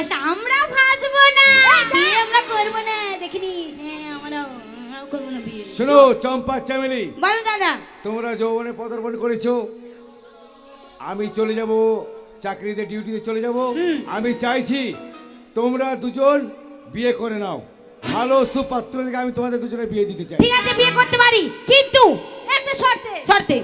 ফাঁস আমরা ফাঁসবো না। বিয়ে আমরা করব না। দেখিনিস হ্যাঁ আমরা আমরাও করব না বিয়ে। শোনো চম্পা চামেলি। বলো দাদা। তোমরা যৌবনে পদার্পণ করেছ। আমি চলে যাব চাকরিতে ডিউটিতে চলে যাব। আমি চাইছি তোমরা দুজন বিয়ে করে নাও। ভালো সুপাত্র থেকে আমি তোমাদের দুজনে বিয়ে দিতে চাই। ঠিক আছে বিয়ে করতে পারি। কিন্তু একটা শর্তে। শর্তে।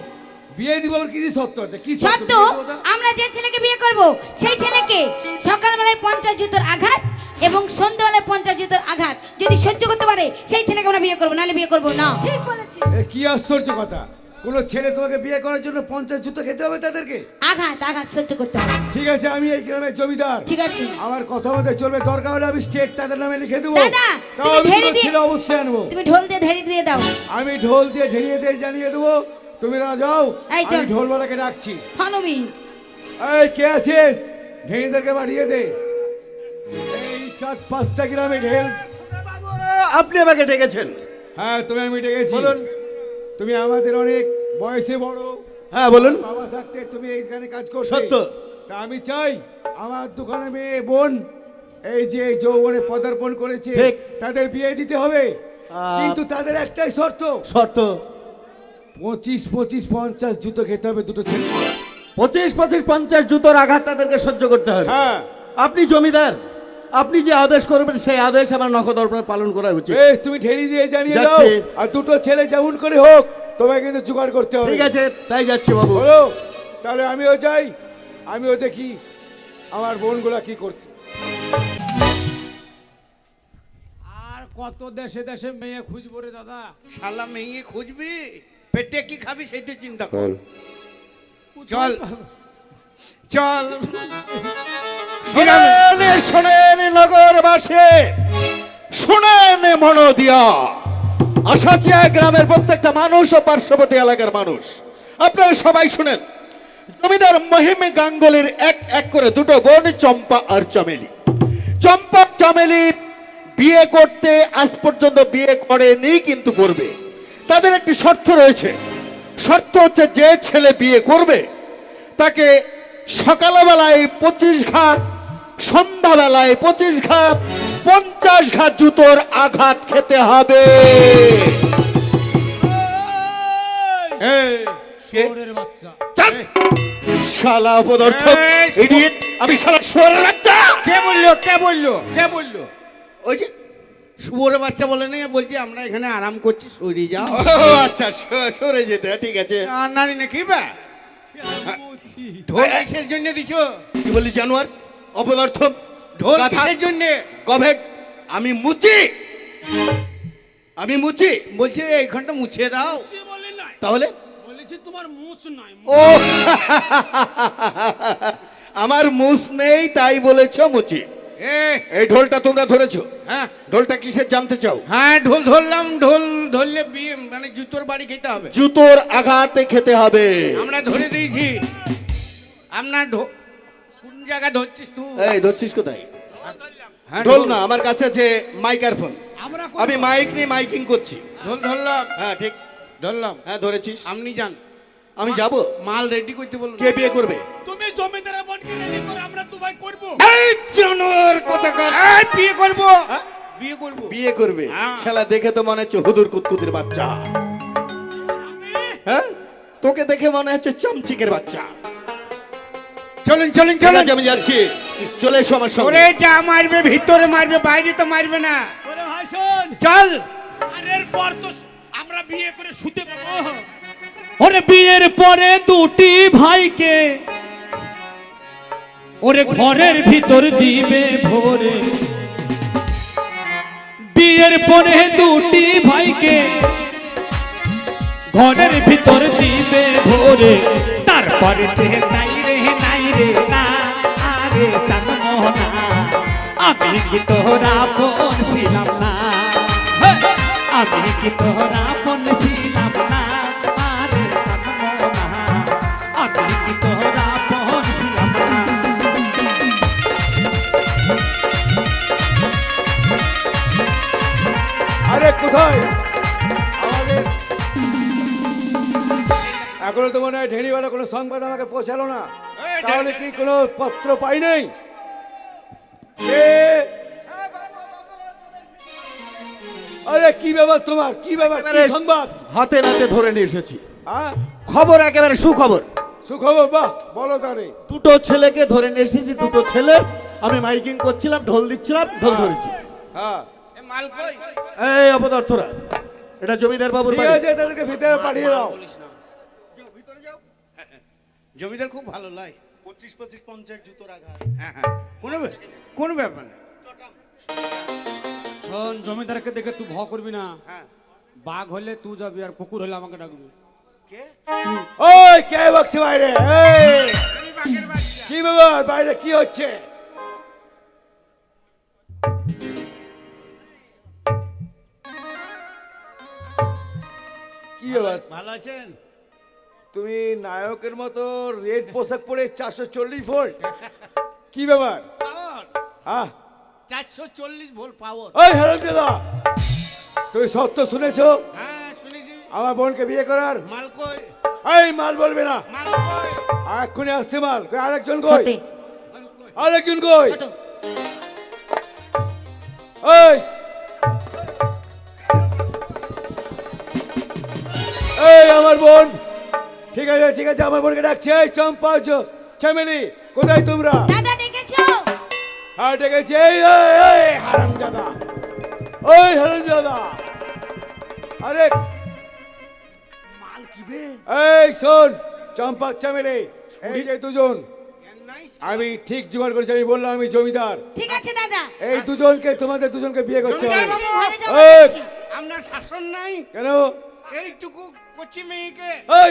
বিয়ে দিব কি শর্ত আছে? কি শর্ত বিয়ে আমরা যে ছেলেকে বিয়ে করব সেই ছেলেকে সকালবেলায় পঞ্চাশ আঘাত এবং সন্ধ্যাবেলায় পঞ্চাশ জুতোর আঘাত। যদি সহ্য করতে পারে সেই ছেলেকে আমরা বিয়ে করব নাহলে বিয়ে করব না। ঠিক বলেছিস। কি আশ্চর্য কথা। কোনো ছেলে তোমাকে বিয়ে করার জন্য পঞ্চাশ জুতো খেতে হবে তাদেরকে? আঘাত আঘাত সহ্য করতে হবে। ঠিক আছে আমি এই গ্রামের জমিদার। ঠিক আছে। আমার কথা মতো চলবে দরকার হলে আমি স্টেট তাদের নামে লিখে দেবো। দাদা, তাও তুমি আমি ঢেলে দিয়ে- অবশ্যই আনব। তুমি ঢোল দিয়ে দাও। আমি ঢোল দিয়ে ঢেড়িয়ে দিয়ে জানিয়ে দেবো তুমি না যাও। আমি ঢোলওয়ালাকে ডাকছি। ফানবি এই কে আছিস? ঢেড়িদেরকে বাড়িয়ে দে। এই চার পাঁচটা গ্রামে ঢেল। আপনি আমাকে ডেকেছেন। হ্যাঁ তুমি আমি ডেকেছি। বলুন। তুমি আমাদের অনেক বয়সে বড়। হ্যাঁ বলুন। বাবা থাকতে তুমি এইখানে কাজ করছ সত্য। তা আমি চাই আমার দোকানে মেয়ে বোন এই যে যৌবনে পদার্পণ করেছে তাদের বিয়ে দিতে হবে। কিন্তু তাদের একটাই শর্ত। শর্ত? পঁচিশ পঁচিশ পঞ্চাশ জুতো খেতে হবে দুটো ছেলে। পঁচিশ পঁচিশ পঞ্চাশ জুতোর আঘাত তাদেরকে সহ্য করতে হবে। হ্যাঁ। আপনি জমিদার আপনি যে আদেশ করবেন সেই আদেশ আমার নখদর্পণে পালন করা উচিত। বেশ তুমি ঢেড়ি দিয়ে জানিয়ে দাও। আর দুটো ছেলে যেমন করে হোক তোমায় কিন্তু জোগাড় করতে হবে। ঠিক আছে তাই যাচ্ছি বাবু। তাহলে আমিও যাই আমিও দেখি আমার বোনগুলা কি করছে। আর কত দেশে দেশে মেয়ে খুঁজবো রে দাদা? শালা মেয়ে খুঁজবি? পেটে কি খাবি সেটা চিন্তা কর। চল। চল। শোনেন শোনেন। নগরবাসী শোনেন মন দিয়া। আশাচিয়া গ্রামের প্রত্যেকটা মানুষ ও পার্শ্ববর্তী এলাকার মানুষ। আপনারা সবাই শুনেন জমিদার মহিম গাঙ্গুলির এক এক করে দুটো বোন চম্পা আর চমেলি। চম্পা চমেলি বিয়ে করতে আজ পর্যন্ত বিয়ে করেনি কিন্তু করবে। তাদের একটি শর্ত রয়েছে। শর্ত হচ্ছে যে ছেলে বিয়ে করবে তাকে সকালবেলায় পঁচিশ ঘাট সন্ধ্যাবেলায় পঁচিশ ঘাট পঞ্চাশ ঘাট জুতোর আঘাত খেতে হবে! শালা পদার্থ আমি শালা বাচ্চা! কে বলল? কে বলল? কে বলল? ওই যে শুয়োরের বাচ্চা বলে না বলছি আমরা এখানে আরাম করছি সরে যাও। ও আচ্ছা স- সরে যেতে ঠিক আছে। আর নারী নাকি বা ঢোল কিসের জন্য দিছো? কি বলি জানোয়ার? অপদার্থ? ঢোল কিসের জন্য? গভেট? আমি মুচি। আমি মুচি। বলছে এইখানটা মুছে দাও। তাহলে? বলেছি তোমার মুচ নাই ও আমার মুস নেই তাই বলেছ মুচি। এই ঢোলটা তোমরা ধরেছো। হ্যাঁ। ঢোলটা কিসের জানতে চাও? হ্যাঁ ঢোল ধরলাম ঢোল ধরলে বিয়ে মানে জুতোর বাড়ি খেতে হবে। জুতোর আঘাতে খেতে হবে। আমরা ধরে দিয়েছি। আপনার কোন জায়গায় ধরছিস তুই? এই ধরছিস কোথায়? হ্যাঁ, ঢোল না আমার কাছে আছে মাইক্রোফোন আমরা আমি মাইক নিয়ে মাইকিং করছি। ঢোল ধরলাম। হ্যাঁ ঠিক। ধরলাম। হ্যাঁ ধরেছিস। আপনি যান। আমি যাব। মাল রেডি করতে বলুন কে বিয়ে করবে? তুমি জমিদারের বোনকে রেডি করে আমরা দুবাই করব। এই জানোয়ার কোথাকার এই, বিয়ে করব। বিয়ে করব। বিয়ে করবে। হ্যাঁ। শালা দেখে তো মনে হচ্ছে হুদুর কুতকুতির বাচ্চা। হ্যাঁ? তোকে দেখে মনে হচ্ছে চমচিকের বাচ্চা। চলুন চলুন চলুন। আমি যাচ্ছি। চলে এসো আমার সঙ্গে। ওরে যা মারবে ভিতরে মারবে বাইরে তো মারবে না। ওরে ভাই শোন। চল। আর এরপর তো আমরা বিয়ে করে শুতে পাবো ওরে বিয়ের পরে দুটি ভাইকে ওরে ঘরের ভিতর দিবে ভোরে। বিয়ের পরে দুটি ভাইকে ঘরের ভিতর দিবে ভোরে। তারপরে আমি কি তোরা বোন ছিলাম না? আমি কি তোরা কোথায়? এখনও তো মনে হয় ঢেড়িওয়ালা কোনো সংবাদ আমাকে পৌঁছালো না। তাহলে কি কোনো পত্র পাই নাই? আরে কি ব্যাপার তোমার? কি ব্যাপার? সংবাদ? হাতে নাতে ধরে নিয়ে এসেছি। হ্যাঁ? খবর একেবারে সুখবর। সুখবর বাহ বলো তারে দুটো ছেলেকে ধরে নিয়ে এসেছি দুটো ছেলে। আমি মাইকিং করছিলাম ঢোল দিচ্ছিলাম ঢোল ধরেছি। হ্যাঁ। এ মাল এই অপদার্থরা এটা জমিদার বাবুর ঠিক আছে তাদেরকে ভিতরে পাঠিয়ে দাও। বলিস না। ভিতরে যাও হ্যাঁ, হ্যাঁ। জমিদার খুব ভালো লাই। পঁচিশ পঁচিশ পঞ্চাশ জুতোর আঘাত হ্যাঁ হ্যাঁ। কোনো ব্যাপার কোনো ব্যাপার না। শোন জমিদারকে দেখে তুই ভয় করবি না। হ্যাঁ। বাঘ হলে তুই যাবি আর কুকুর হলে আমাকে ডাকবি। ওই কে বকছে বাইরে? কি ব্যাপার বাইরে কি হচ্ছে? কি ব্যাপার? ভালো আছেন? তুমি নায়কের মতো রেড পোশাক পরে চারশো চল্লিশ ভোল্ট? কি ব্যাপার? পাওয়ার হ্যাঁ চারশো চল্লিশ ভোল্ট পাওয়ার ওই হেরম দাদা তুমি সত্য শুনেছো? হ্যাঁ। আমার বোনকে বিয়ে করার? মাল কই? এই মাল বলবে না। মাল কই? এক্ষুনি আসছে মাল। কই আরেকজন কই? আরেকজন কই? এই। এই আমার বোন। ঠিক আছে ঠিক আছে আমার বোনকে ডাকছে। এই চম্পা চামেলি কোথায় তোমরা? দাদা ডেকেছো? হ্যাঁ ডেকেছি। এই এই এই হারাম দাদা ওই হারাম দাদা আরে কিবে এই শোন চম্পা চামেলি এই যে দুজন আমি ঠিক জোগাড় করেছি আমি বললাম আমি জমিদার। ঠিক আছে দাদা। এই দুজনকে তোমাদের দুজনকে বিয়ে করতে হবে। আপনার শাসন নাই? কেন? এইটুকু কচি মেয়েকে। এই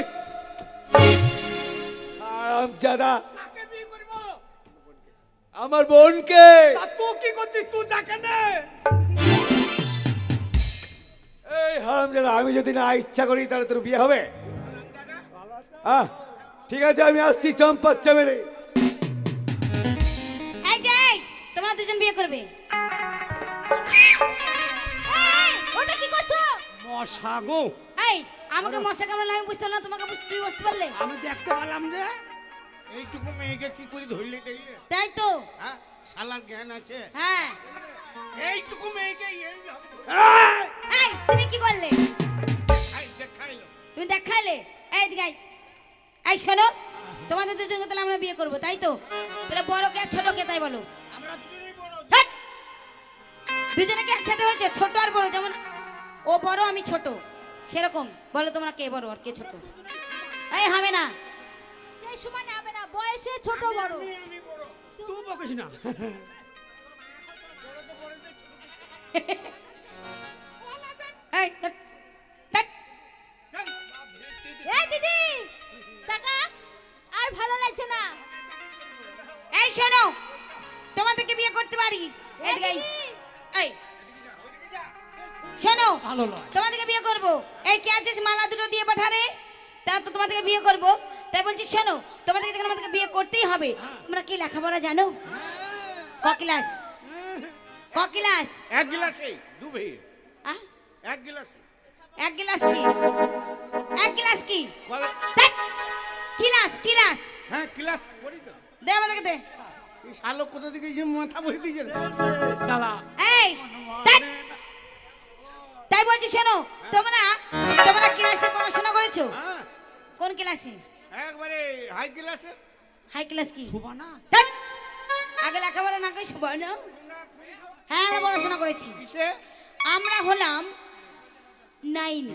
দাদা কাকে বিয়ে করব? আমার বোনকে। তা তুই কি করছিস? তুই যাকে নে। এই আমি যদি না ইচ্ছা করি তাহলে তোর বিয়ে হবে। হ্যাঁ ঠিক আছে আমি আসছি চম্পা চামেলি এই যে তোমরা দুজন বিয়ে করবে। ওটা কি করছ? মশা গো। এই আমাকে মশা আমি বুঝতে পারলাম না, তোমাকে তুই বুঝতে পারলে? আমি দেখতে পেলাম যে এইটুকু মেয়েকে কি করে ধরলে তাই তো। হ্যাঁ শালার জ্ঞান আছে। হ্যাঁ। এইটুকু মেয়েকে এই এই তুমি কি করলে? তুমি দেখাইলে? এই দিকে এই শোনো তোমাদের দুজনকে তাহলে আমরা বিয়ে করব তাই তো? তাহলে বড় কে ছোট কে তাই বলো! দুজনে কি একসাথে হয়েছে ছোট আর বড় যেমন ও বড় আমি ছোট। সেরকম। বলো তোমরা কে বড় আর কে ছোট। এই হবে না। সেই সমান হবে না বয়সে ছোট বড়। বড়। তুই বকিস না। দিদি! টাকা আর ভালো লাগছে না। এই শোনো। তোমাদেরকে বিয়ে করতে পারি। এই শোনো। তোমাদেরকে বিয়ে করব। এই কে আছিস? মালা দুটো দিয়ে পাঠারে তা তো তোমাদেরকে বিয়ে করব। তাই বলছি শোনো। তোমাদেরকে যখন আমাদেরকে বিয়ে করতেই হবে। তোমরা কি লেখাপড়া জানো? ক ক্লাস? ক ক্লাস? এক গিলাসে দুবে। এক গিলাসে। এক গ্লাস কি? এক গ্লাস কি! ক্লাস ক্লাস হ্যাঁ ক্লাস পড়ি তো। দে আমাদেরকে দে। এই শালক কোথা থেকে যে মাথা ভরে দিয়েছে শালা। এই তাই বলছি শোনো তোমরা তোমরা ক্লাসে পড়াশোনা করেছ? হ্যাঁ। কোন ক্লাসে একবারে হাই ক্লাসে হাই ক্লাস কি? শোভা না! আগে লেখাপড়া না করে সবাই না। হ্যাঁ আমরা পড়াশোনা করেছি। কিসে? আমরা হলাম নাইন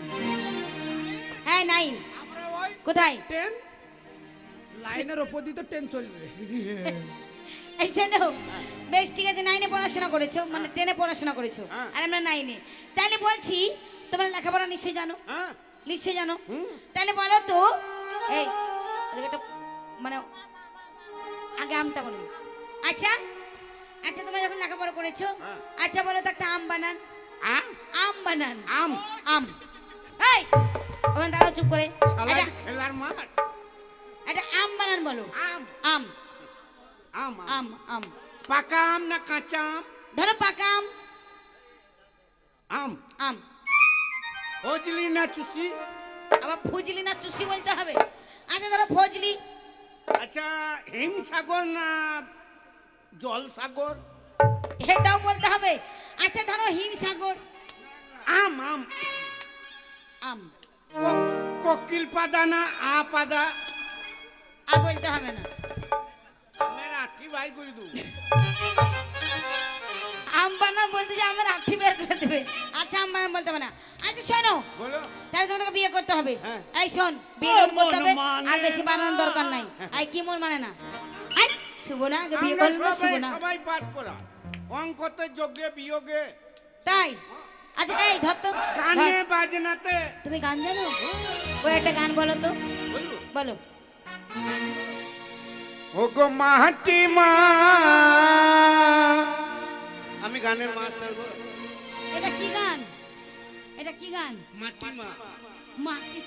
হ্যাঁ নাইন আমরা ওই কোথায়? ট্রেন লাইনের ওপর দিয়ে তো ট্রেন চলবে। এই শোনো বেশ ঠিক আছে নাইনে পড়াশোনা করেছ মানে টেনে পড়াশোনা করেছ হ্যাঁ। আর আমরা নাইনে তাহলে বলছি তোমরা লেখাপড়া নিশ্চয়ই জানো? হ্যাঁ। নিশ্চয়ই জানো? তাহলে বলো তো এই মানে আগে আমটা বলো। আচ্ছা আচ্ছা তোমরা যখন লেখাপড়া করেছ? আচ্ছা বলো তো একটা আম বানান। আম? আম বানান। আম? আম। এই ওখানে দাঁড়াও চুপ করে। খেলার মাঠ। একটা আম বানান বলো। আম। আম। আম আম। আম আম। পাকা আম না কাঁচা আম? ধরো পাকা আম। আম। আম। ফজলি না চুষি? আবার ফজলি না চুষি বলতে হবে। আচ্ছা ধরো ফজলি। আচ্ছা হিমসাগর না জল সাগর। এটাও বলতে হবে? আচ্ছা ধরো হিমসাগর আম আম। আম। কোকিল পাদা না আ পাদা। আর বলতে হবে না। আমের আঠি বাই করে দু আম বানান বলতে যে আমার আঠি বের করে দেবে। আচ্ছা আম বানান বলতে হবে না। আচ্ছা শোনো। বলো। তাহলে তোমাকে বিয়ে করতে হবে। হ্যাঁ। এই শোন বিয়ে করতে হবে আর বেশি বানানোর দরকার নাই। আই কি মন মানে না? আই শুভ না আগে বিয়ে করলে না শুভ না। সবাই পাস করা। অঙ্কতে যোগে বিয়োগে। তাই? আচ্ছা এই ধর তো গানে বাজনাতে। তুমি গান জানো? ওই একটা গান বলো তো। বলো। ও গো মাটি মা। আমি গানের মাস্টার গো। এটা কি গান? এটা কি গান? মাটি মা। মাটি।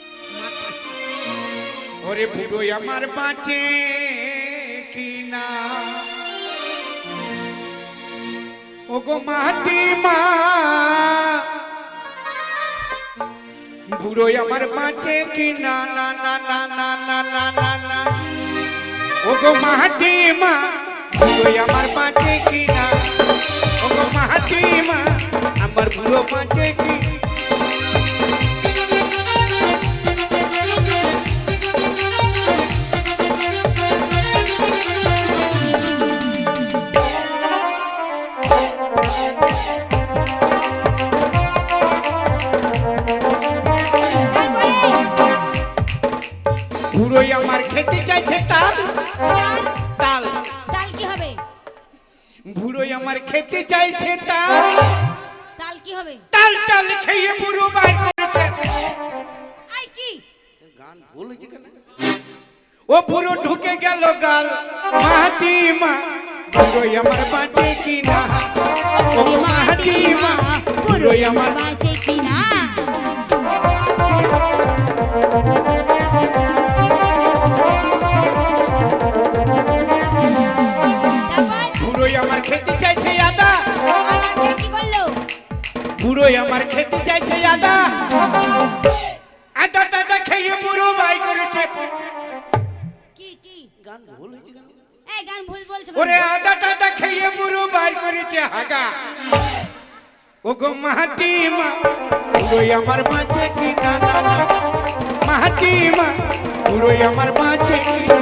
ওরে বুড়ো আমার বাঁচে কি না ও গো মাটি মা বুড়ো আমার বাঁচে কি না না না না না না না না। না ও গো মাটি মা বুড়ো আমার বাঁচে কি না ও গো মাটি মা, আমার বুড়ো বাঁচে কি মা বুড়োই আমার বাঁচে কি না তারপর? বুড়োই আমার খেতে চাইছে আদা। আবার কি করল? বুড়োই আমার খেতে চাইছে আদা। আদা টাদা খেয়ে বুড়ো বাই করেছে। কি কি? গান ভুল হয়েছে এই গান ভুল বলছো ওরে আদা টাদা খেয়ে বুড়ো বাই করেছে হাগা। ও গো মাহাটি মা, পুরোই আমার বাঁচে কি না মাহাটি মা, পুরোই আমার বাঁচে কি না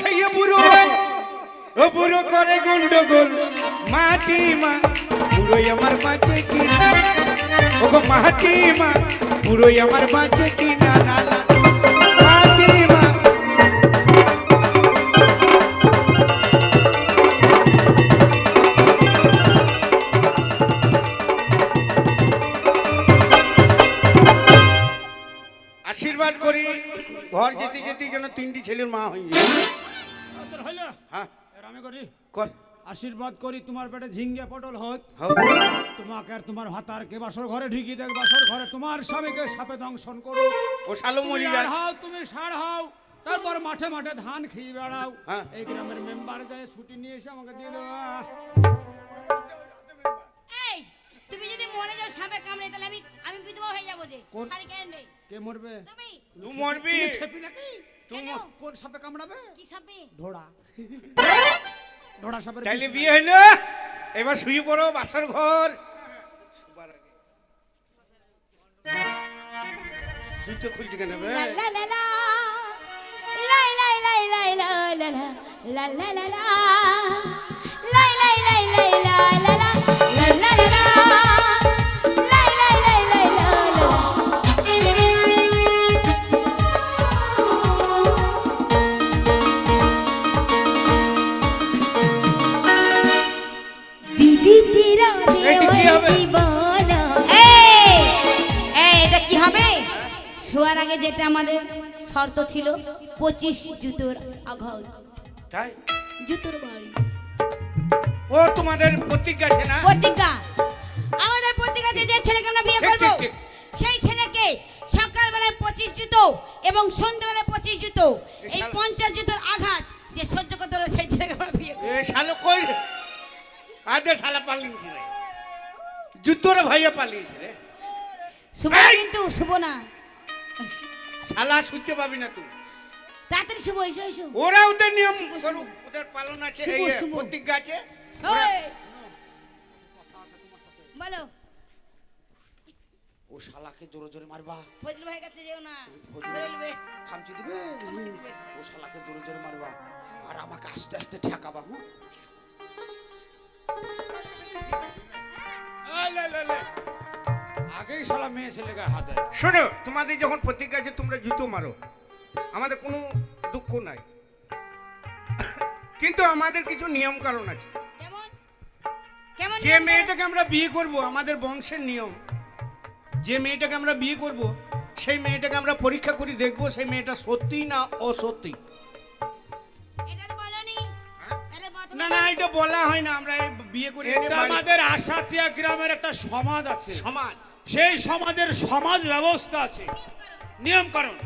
খাইয়ে বুড়ো। বুড়ো করে গন্ডগোল মাটি মা আমার বাঁচে কিনা? মাটি মা বুড়োই আমার বাঁচে কি তিনটি ছেলের মা হয়ে যায় তোর হইল। হ্যাঁ। আমি করি। কর। আশীর্বাদ করি তোমার পেটে ঝিঙ্গে পটল হোক। তোমাকে আর তোমার ভাতার কে বাসর ঘরে ঢুকিয়ে দেখ বাসর ঘরে তোমার স্বামীকে সাপে দংশন করো। ও শালো মরি হও তুমি সার হাও। তারপর মাঠে মাঠে ধান খেয়ে বেড়াও। হ্যাঁ। এই গ্রামের মেম্বার যায় ছুটি নিয়ে এসে আমাকে দিয়ে দেওয়া এই তুমি যদি মরে যাও সাপে কামড়ে তাহলে আমি আমি বিধবা হয়ে যাব যে। কোন- কেন নেই কে মরবে? তুমি। মরবি। খেপি নাকি? তুমি কোন সাপে কামড়াবে কি সাপে ধোড়া ধোড়া সাপে তাইলে বিয়ে হইল এবার শুয়ে পড়ো বাসর ঘর জুতো খুলছে কেন বে লা লা লা লাই লাই লাই লাই লা লা লা লা লা লা লাই লাই লাই লাই শোয়ার আগে যেটা আমাদের শর্ত ছিল পঁচিশ জুতোর আঘাত। তাই? জুতোর বাড়ি। ও তোমাদের প্রতিজ্ঞা আছে না? প্রতিজ্ঞা? আমাদের প্রতিজ্ঞাতে যে ছেলেকে আমরা বিয়ে করব। সেই ছেলেকে সকালবেলায় পঁচিশ জুতো এবং সন্ধ্যেবেলায় পঁচিশ জুতো এই পঞ্চাশ জুতোর আঘাত যে সহ্য করতে পারবে সেই ছেলেকে আমরা বিয়ে করব। এ শালো কই আদে শালা পালিয়েছে রে। জুতোরে ভাইয়া পালিয়েছে রে। শুভ কিন্তু শুভ না। শালা শুনতে পাবি না তুই। তাড়াতাড়ি শুভ এসো এসো। ওরা ওদের নিয়ম করুক ওদের পালন আছে এই। প্রতিজ্ঞা আছে। বলো। ও শালাকে জোরে জোরে মারবা। ফজল ভাই কাছে যেও না। বেরোলবে খামচি দিবে? ও শালাকে জোরে জোরে মারবা। আর আমাকে আস্তে আস্তে ঠেকাবা হুঁ আগেই শালা মেয়ে ছেলে গায়ে হাত দেয়। শোনো তোমাদের যখন প্রতিজ্ঞা আছে তোমরা জুতো মারো। আমাদের কোনো দুঃখ নাই। কিন্তু আমাদের কিছু নিয়ম কারণ আছে যে মেয়েটাকে আমরা বিয়ে করব আমাদের বংশের নিয়ম। যে মেয়েটাকে আমরা বিয়ে করব সেই মেয়েটাকে আমরা পরীক্ষা করে দেখব সেই মেয়েটা সত্যি না অসত্যি। প্রথমে না না এটা বলা হয় না আমরা বিয়ে করে আমাদের আশাচিয়া গ্রামের একটা সমাজ আছে। সমাজ। সেই সমাজের সমাজ ব্যবস্থা আছে। নিয়ম কারণ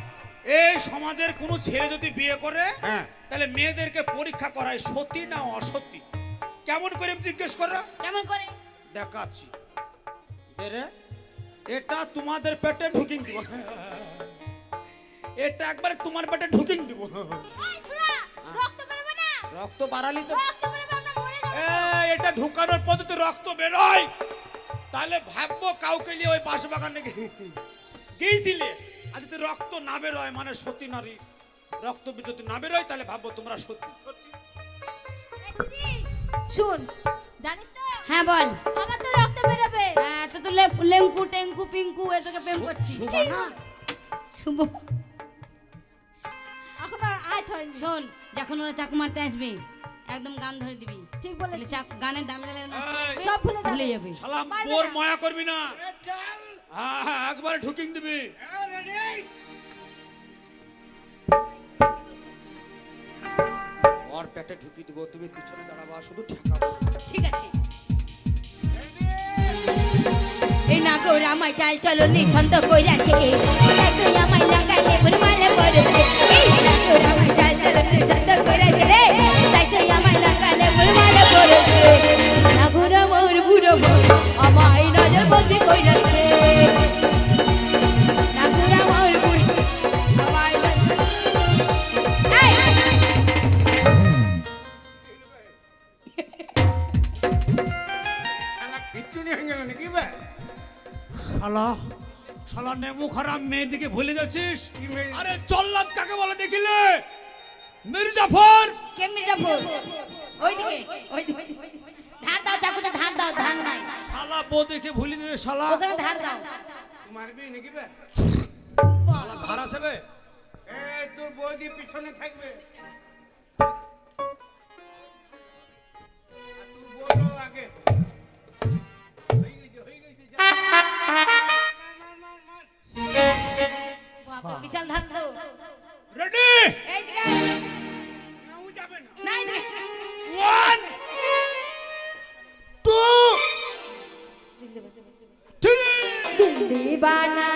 এই সমাজের কোনো ছেলে যদি বিয়ে করে হ্যাঁ। তাহলে মেয়েদেরকে পরীক্ষা করায় সত্যি না অসত্যি কেমন করে জিজ্ঞেস করো? কেমন করে? দেখাচ্ছি। রে, এটা তোমাদের পেটে ঢুকিং দিব। এটা একবার তোমার পেটে ঢুকিং দিব। রক্ত বেরোবে বাড়ালি তো। রক্ত বেরোবে আমরা মরে যাব। এই, এটা ঢুকানোর পদ্ধতি রক্ত বেরোয় তাহলে ভাববো কাউকে নিয়ে ওই বাস বাগানে গিয়েছিলে? আর যদি রক্ত না বেরোয় মানে সতী নারী। রক্ত যদি না বেরোয় তাহলে ভাববো তোমরা সত্যি শুন। জানিস তো? হ্যাঁ বল। আমার তো রক্ত বেরোবে। হ্যাঁ তো তো লে- লেঙ্কু টেঙ্কু পিঙ্কু এ তোকে প্রেম করছি। শুভ এখন আর আয় হয়নি শোন যখন ওরা চাকু মারতে আসবে একদম গান ধরে দিবি। ঠিক বলেছিস। চাক গানে এই, লাগবে, সব ভুলে যাবে। ভুলে যাবে। বোর না। ময়া করবি না। হ্যাঁ হ্যাঁ একবার ঢুকিং দিবি। ওর পেটে ঢুকি দিব তুমি পিছনে দাঁড়াবা শুধু ঠেকাবো ঠিক আছে। এই না গো রামাই চাল চলো নিছন্দ কইরাছে। তাই আমায় লাগালে বুরমালে পড়ছে। এই না গো রামাই চাল চলো নিছন্দ কইরাছে। রে তাই তুই দিকে ভুলে যাচ্ছিস? আরে জল্লাদ কাকে বলে দেখিলে? মির্জাফর! কে মির্জাপুর ওইদিকে ওইদিকে। ধার দাও চাকুতে ধার দাও ধার নাই শালা বউ দেখে ভুলে যাচ্ছে শালা। ওখানে ধার দাও। মারবি নাকি বে? শালা ধার আছে বে? এ তোর বৌদি পিছনে থাকবে। তোর বউও আগে। বিশাল ধান তো রেডি এইদিকে নাও যাবে না ওয়ান টু থ্রি দিবানা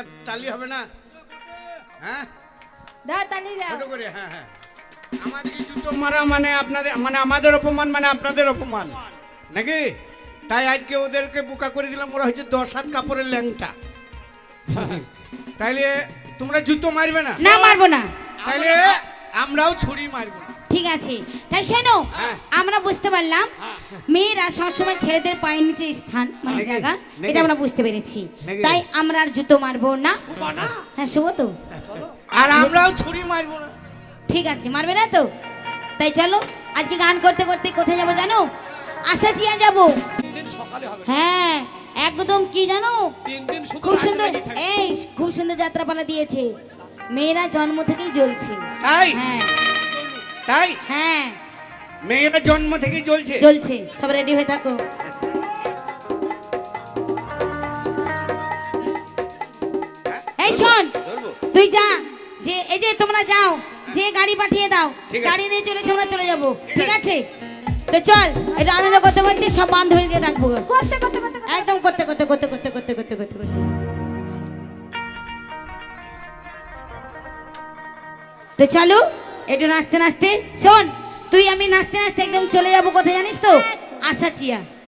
একবার তালি হবে না? হ্যাঁ? দাও তালি দাও। ছোট করে হ্যাঁ হ্যাঁ। আমাদের জুতো মারা মানে আপনাদের মানে আমাদের অপমান মানে আপনাদের অপমান। নাকি? তাই আজকে ওদেরকে বোকা করে দিলাম ওরা হচ্ছে দশ হাত কাপড়ের ল্যাংটা। তাইলে তোমরা জুতো মারবে না? না মারবো না। তাইলে আমরাও ছুরি মারবো। না। ঠিক আছে। তাই শোনো হ্যাঁ। আমরা বুঝতে পারলাম মেয়েরা সবসময় ছেলেদের পায়ের নিচে স্থান মানে জায়গা এটা আমরা বুঝতে পেরেছি। তাই আমরা আর জুতো মারবো না। হ্যাঁ শুভ তো। আর আমরাও ছুরি মারবো না। ঠিক আছে মারবে না তো? তাই চলো আজকে গান করতে করতে কোথায় যাব জানো? আশা আসাচিয়া যাব। হ্যাঁ একদম কি জানো? খুব সুন্দর এই খুব সুন্দর যাত্রাপালা দিয়েছে। মেয়েরা জন্ম থেকেই জ্বলছে। হ্যাঁ। তাই? হ্যাঁ। মেয়েরা জন্ম থেকেই চলছে জ্বলছে। সব রেডি হয়ে থাকো। এই শোন তুই যা। যে এই যে তোমরা যাও যে গাড়ি পাঠিয়ে দাও গাড়ি নিয়ে চলে আমরা চলে যাব। ঠিক আছে। তো চল এটা আনন্দ করতে করতে সব রাখব। করতে করতে করতে করতে। একদম করতে করতে করতে করতে করতে করতে করতে করতে। তো চলো একটু নাচতে নাচতে। শোন, তুই আমি নাচতে নাচতে একদম চলে যাব কোথায় জানিস তো? আশা চিয়া